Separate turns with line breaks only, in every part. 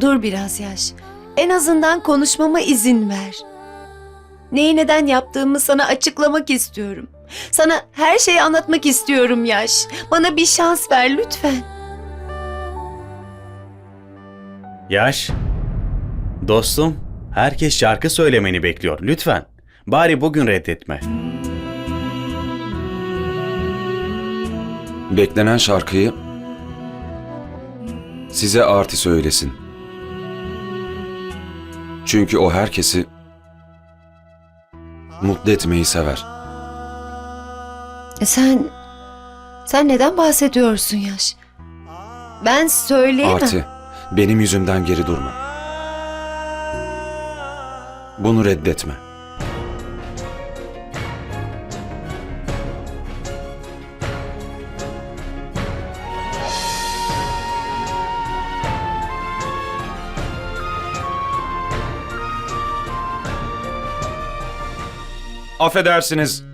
Dur biraz Yaş. En azından konuşmama izin ver. Neyi neden yaptığımı sana açıklamak istiyorum. Sana her şeyi anlatmak istiyorum Yaş. Bana bir şans ver lütfen.
Yaş. Dostum, herkes şarkı söylemeni bekliyor. Lütfen. Bari bugün reddetme.
Beklenen şarkıyı size Arti söylesin. Çünkü o herkesi mutlu etmeyi sever.
E Sen... Sen neden bahsediyorsun Yaş? Ben söyleyemem.
Arti, benim yüzümden geri durma. Bunu reddetme. Affedersiniz.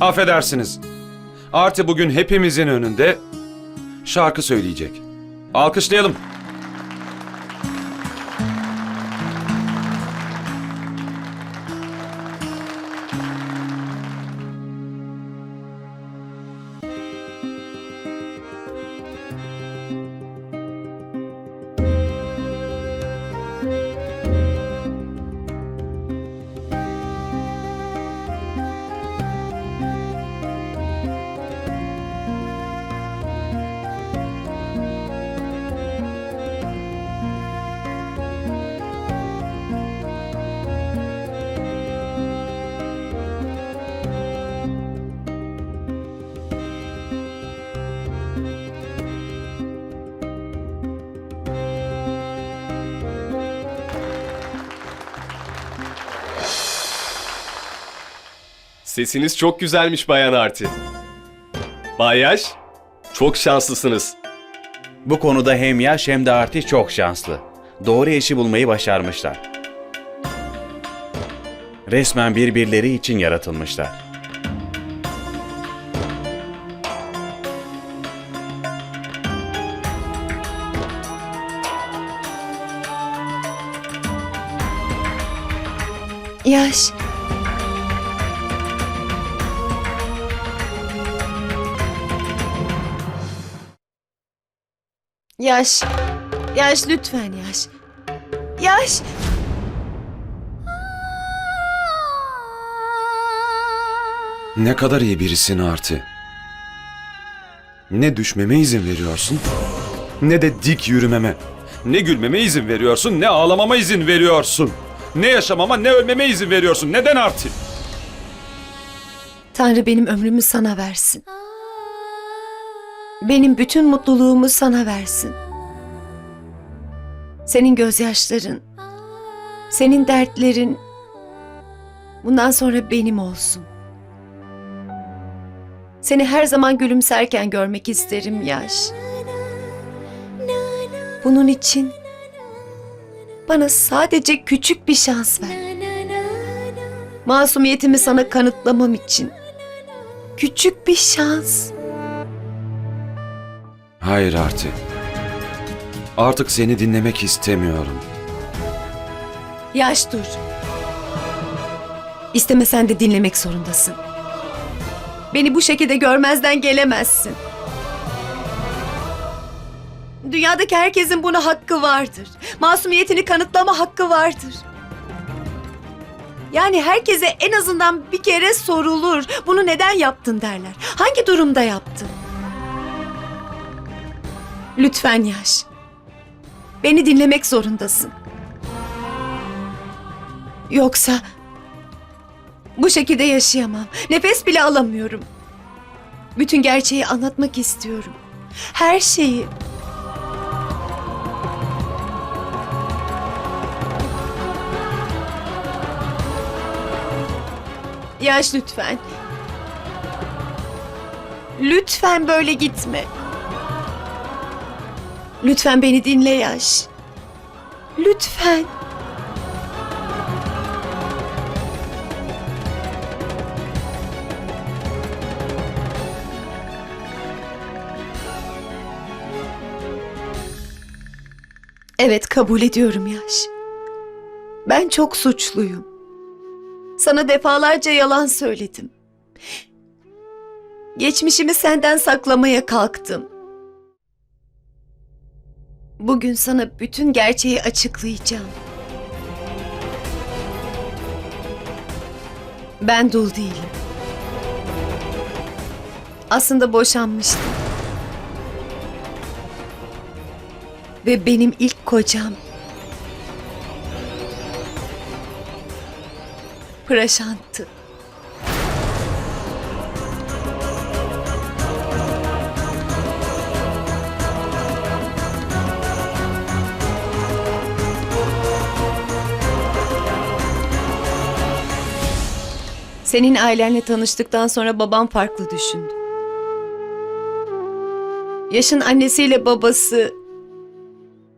Affedersiniz. Arti bugün hepimizin önünde şarkı söyleyecek. Alkışlayalım.
Sesiniz çok güzelmiş Bayan Arti. Bay Yaş, çok şanslısınız.
Bu konuda hem Yaş hem de Arti çok şanslı. Doğru eşi bulmayı başarmışlar. Resmen birbirleri için yaratılmışlar.
Yaş. Yaş. Yaş lütfen Yaş. Yaş.
Ne kadar iyi birisin Arti. Ne düşmeme izin veriyorsun, ne de dik yürümeme. Ne gülmeme izin veriyorsun, ne ağlamama izin veriyorsun. Ne yaşamama, ne ölmeme izin veriyorsun. Neden Arti?
Tanrı benim ömrümü sana versin. Benim bütün mutluluğumu sana versin. Senin gözyaşların, senin dertlerin bundan sonra benim olsun. Seni her zaman gülümserken görmek isterim Yaş. Bunun için bana sadece küçük bir şans ver. Masumiyetimi sana kanıtlamam için. Küçük bir şans.
Hayır Arti. Artık seni dinlemek istemiyorum.
Yaş dur. İstemesen de dinlemek zorundasın. Beni bu şekilde görmezden gelemezsin. Dünyadaki herkesin buna hakkı vardır. Masumiyetini kanıtlama hakkı vardır. Yani herkese en azından bir kere sorulur. Bunu neden yaptın derler. Hangi durumda yaptın? Lütfen Yaş. Beni dinlemek zorundasın. Yoksa bu şekilde yaşayamam. Nefes bile alamıyorum. Bütün gerçeği anlatmak istiyorum. Her şeyi. Yaş lütfen. Lütfen böyle gitme. Lütfen beni dinle Yaş. Lütfen. Evet kabul ediyorum Yaş. Ben çok suçluyum. Sana defalarca yalan söyledim. Geçmişimi senden saklamaya kalktım. Bugün sana bütün gerçeği açıklayacağım. Ben dul değilim. Aslında boşanmıştım. Ve benim ilk kocam Praşant'tı. Senin ailenle tanıştıktan sonra babam farklı düşündü. Yaşın annesiyle babası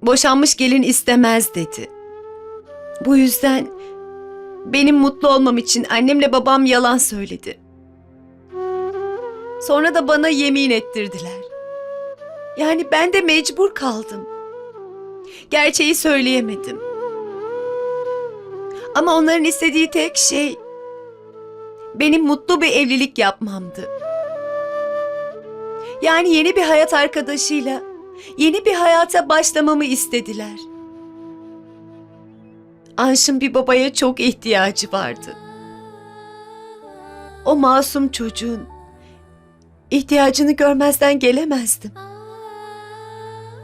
boşanmış gelin istemez dedi. Bu yüzden benim mutlu olmam için annemle babam yalan söyledi. Sonra da bana yemin ettirdiler. Yani ben de mecbur kaldım. Gerçeği söyleyemedim. Ama onların istediği tek şey benim mutlu bir evlilik yapmamdı. Yani yeni bir hayat arkadaşıyla yeni bir hayata başlamamı istediler. Anş'ın bir babaya çok ihtiyacı vardı. O masum çocuğun ihtiyacını görmezden gelemezdim.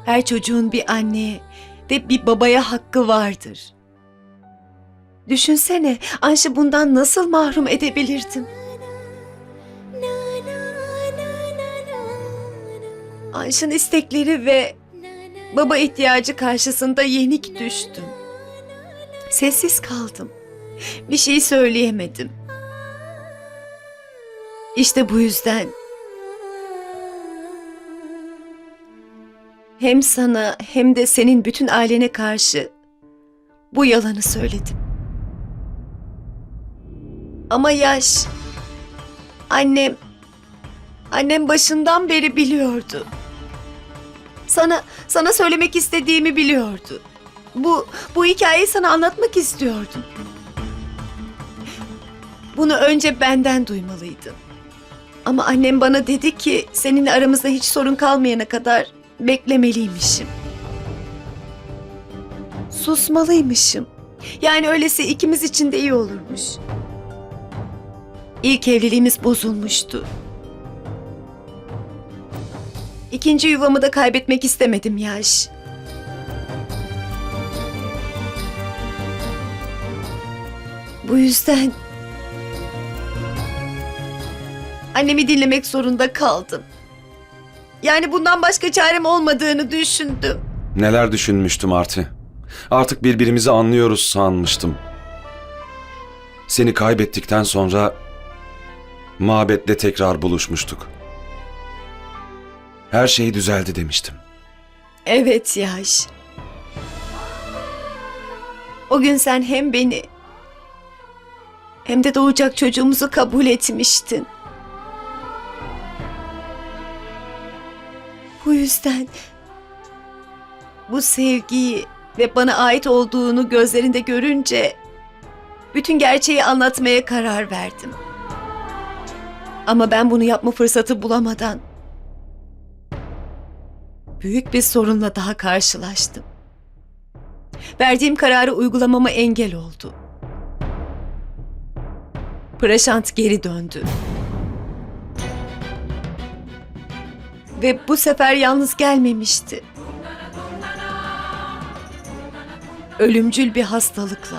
Her çocuğun bir anneye ve bir babaya hakkı vardır. Düşünsene Anş'ı bundan nasıl mahrum edebilirdim? Anş'ın istekleri ve baba ihtiyacı karşısında yenik düştüm. Sessiz kaldım. Bir şey söyleyemedim. İşte bu yüzden hem sana hem de senin bütün ailene karşı bu yalanı söyledim. Ama yaş annem annem başından beri biliyordu. Sana sana söylemek istediğimi biliyordu. Bu bu hikayeyi sana anlatmak istiyordum. Bunu önce benden duymalıydın. Ama annem bana dedi ki seninle aramızda hiç sorun kalmayana kadar beklemeliymişim. Susmalıymışım. Yani öylesi ikimiz için de iyi olurmuş. İlk evliliğimiz bozulmuştu. İkinci yuvamı da kaybetmek istemedim Yaş. Bu yüzden annemi dinlemek zorunda kaldım. Yani bundan başka çarem olmadığını düşündüm.
Neler düşünmüştüm Arti. Artık birbirimizi anlıyoruz sanmıştım. Seni kaybettikten sonra mabette tekrar buluşmuştuk. Her şey düzeldi demiştim.
Evet Yaş. O gün sen hem beni hem de doğacak çocuğumuzu kabul etmiştin. Bu yüzden bu sevgiyi ve bana ait olduğunu gözlerinde görünce bütün gerçeği anlatmaya karar verdim. Ama ben bunu yapma fırsatı bulamadan büyük bir sorunla daha karşılaştım. Verdiğim kararı uygulamama engel oldu. Praşant geri döndü. Ve bu sefer yalnız gelmemişti. Ölümcül bir hastalıkla.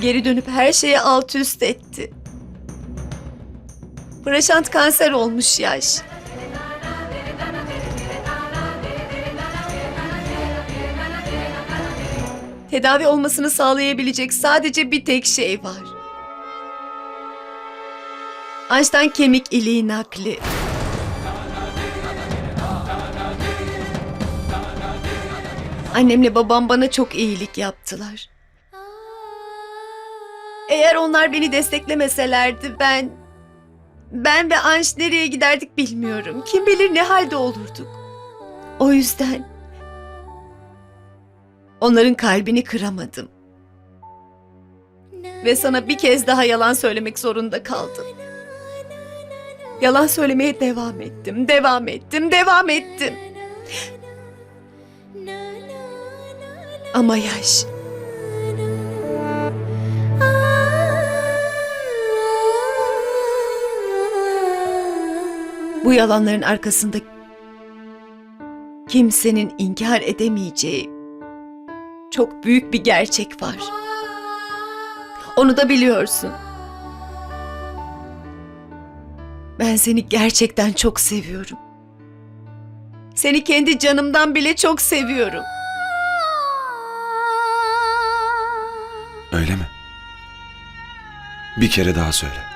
Geri dönüp her şeyi alt üst etti. Praşant kanser olmuş yaş. Tedavi olmasını sağlayabilecek sadece bir tek şey var. Açtan kemik iliği nakli. Annemle babam bana çok iyilik yaptılar. Eğer onlar beni desteklemeselerdi ben... Ben ve Anş nereye giderdik bilmiyorum. Kim bilir ne halde olurduk. O yüzden Onların kalbini kıramadım. Ve sana bir kez daha yalan söylemek zorunda kaldım. Yalan söylemeye devam ettim, devam ettim, devam ettim. Ama yaş. Bu yalanların arkasında kimsenin inkar edemeyeceği çok büyük bir gerçek var. Onu da biliyorsun. Ben seni gerçekten çok seviyorum. Seni kendi canımdan bile çok seviyorum.
Öyle mi? Bir kere daha söyle.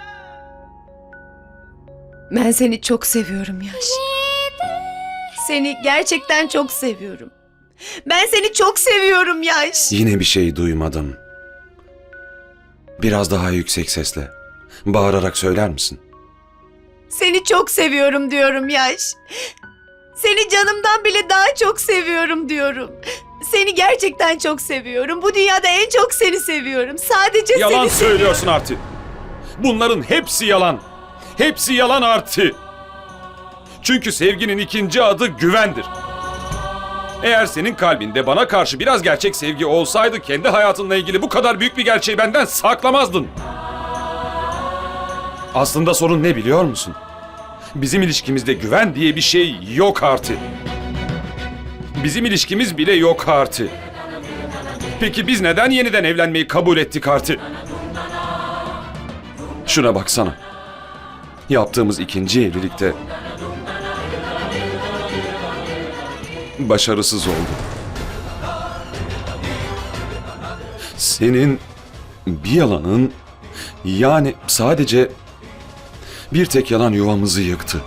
Ben seni çok seviyorum Yaş. Seni gerçekten çok seviyorum. Ben seni çok seviyorum Yaş.
Yine bir şey duymadım. Biraz daha yüksek sesle. Bağırarak söyler misin?
Seni çok seviyorum diyorum Yaş. Seni canımdan bile daha çok seviyorum diyorum. Seni gerçekten çok seviyorum. Bu dünyada en çok seni seviyorum. Sadece
Yalan
seni
söylüyorsun Arti. Bunların hepsi yalan. Hepsi yalan Arti. Çünkü sevginin ikinci adı güvendir. Eğer senin kalbinde bana karşı biraz gerçek sevgi olsaydı kendi hayatınla ilgili bu kadar büyük bir gerçeği benden saklamazdın. Aslında sorun ne biliyor musun? Bizim ilişkimizde güven diye bir şey yok Arti. Bizim ilişkimiz bile yok Arti. Peki biz neden yeniden evlenmeyi kabul ettik Arti? Şuna baksana. Yaptığımız ikinci evlilikte başarısız oldu. Senin bir yalanın yani sadece bir tek yalan yuvamızı yıktı.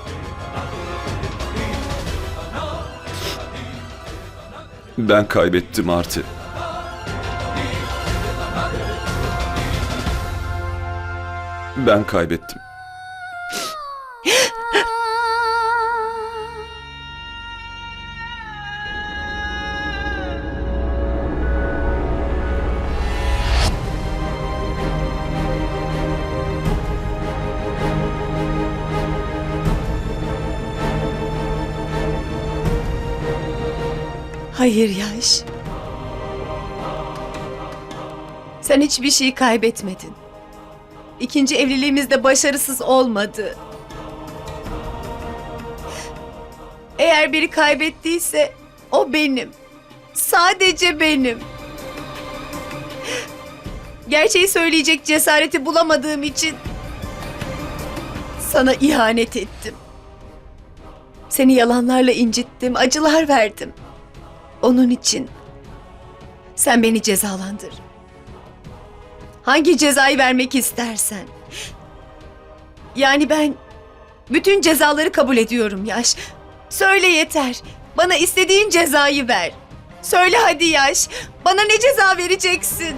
Ben kaybettim Arti. Ben kaybettim.
Hayır Yaş. Sen hiçbir şey kaybetmedin. İkinci evliliğimiz de başarısız olmadı. Eğer biri kaybettiyse o benim. Sadece benim. Gerçeği söyleyecek cesareti bulamadığım için sana ihanet ettim. Seni yalanlarla incittim, acılar verdim. Onun için sen beni cezalandır. Hangi cezayı vermek istersen. Yani ben bütün cezaları kabul ediyorum Yaş. Söyle yeter. Bana istediğin cezayı ver. Söyle hadi Yaş. Bana ne ceza vereceksin?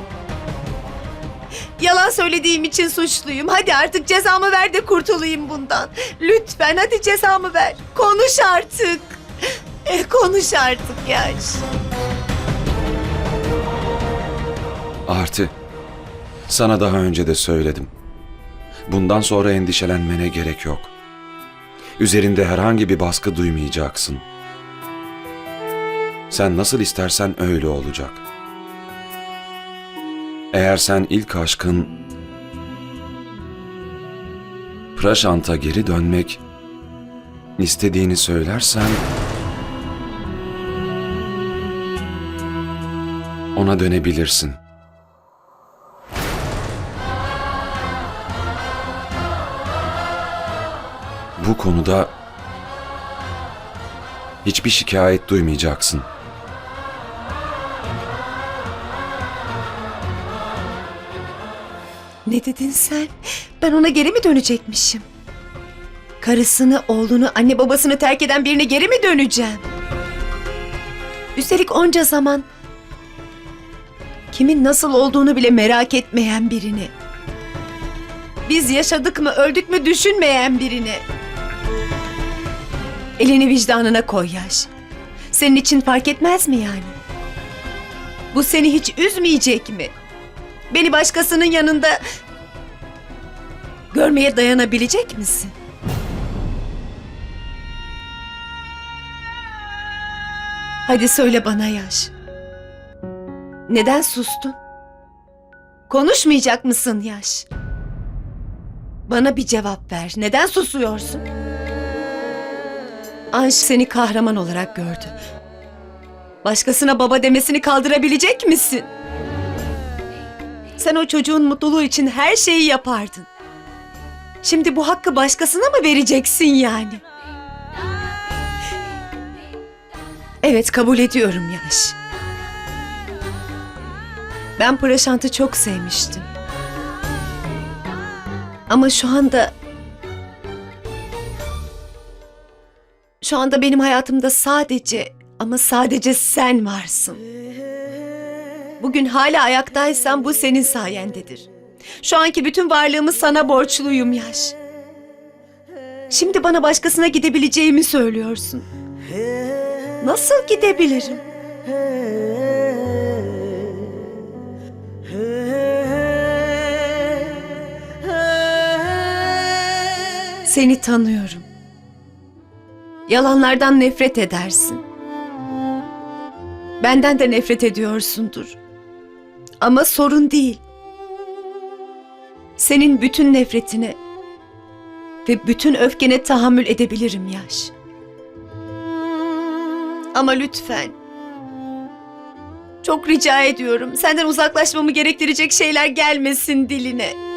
Yalan söylediğim için suçluyum. Hadi artık cezamı ver de kurtulayım bundan. Lütfen hadi cezamı ver. Konuş artık. E, konuş artık Yaş.
Arti, sana daha önce de söyledim. Bundan sonra endişelenmene gerek yok. Üzerinde herhangi bir baskı duymayacaksın. Sen nasıl istersen öyle olacak. Eğer sen ilk aşkın Praşant'a geri dönmek istediğini söylersen ona dönebilirsin. Bu konuda hiçbir şikayet duymayacaksın.
Ne dedin sen? Ben ona geri mi dönecekmişim? Karısını, oğlunu, anne babasını terk eden birine geri mi döneceğim? Üstelik onca zaman kimin nasıl olduğunu bile merak etmeyen birini. Biz yaşadık mı, öldük mü düşünmeyen birini. Elini vicdanına koy yaş. Senin için fark etmez mi yani? Bu seni hiç üzmeyecek mi? Beni başkasının yanında görmeye dayanabilecek misin? Hadi söyle bana Yaş. Neden sustun? Konuşmayacak mısın Yaş? Bana bir cevap ver. Neden susuyorsun? Anş seni kahraman olarak gördü. Başkasına baba demesini kaldırabilecek misin? Sen o çocuğun mutluluğu için her şeyi yapardın. Şimdi bu hakkı başkasına mı vereceksin yani? Evet kabul ediyorum Yaş. Ben Praşant'ı çok sevmiştim. Ama şu anda... Şu anda benim hayatımda sadece ama sadece sen varsın. Bugün hala ayaktaysan bu senin sayendedir. Şu anki bütün varlığımı sana borçluyum Yaş. Şimdi bana başkasına gidebileceğimi söylüyorsun. Nasıl gidebilirim? Seni tanıyorum. Yalanlardan nefret edersin. Benden de nefret ediyorsundur. Ama sorun değil. Senin bütün nefretine ve bütün öfkene tahammül edebilirim Yaş. Ama lütfen. Çok rica ediyorum. Senden uzaklaşmamı gerektirecek şeyler gelmesin diline.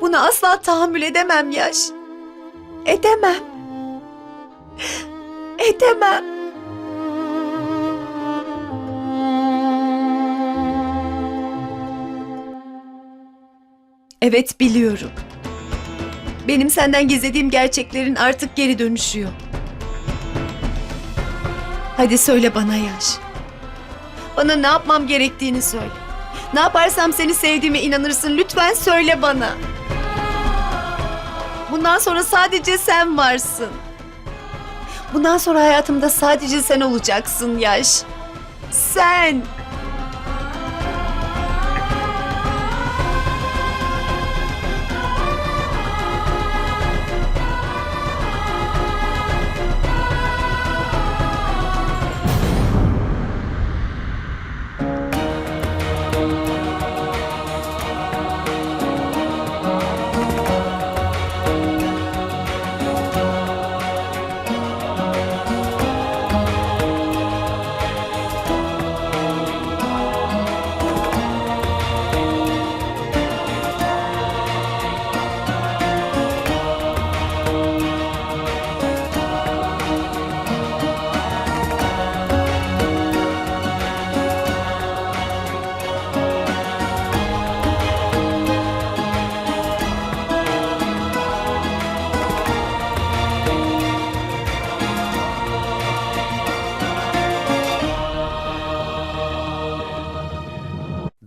Buna asla tahammül edemem Yaş. Edemem. Edemem. Evet biliyorum. Benim senden gizlediğim gerçeklerin artık geri dönüşüyor. Hadi söyle bana Yaş. Bana ne yapmam gerektiğini söyle. Ne yaparsam seni sevdiğime inanırsın. Lütfen söyle bana. Bundan sonra sadece sen varsın. Bundan sonra hayatımda sadece sen olacaksın Yaş. Sen.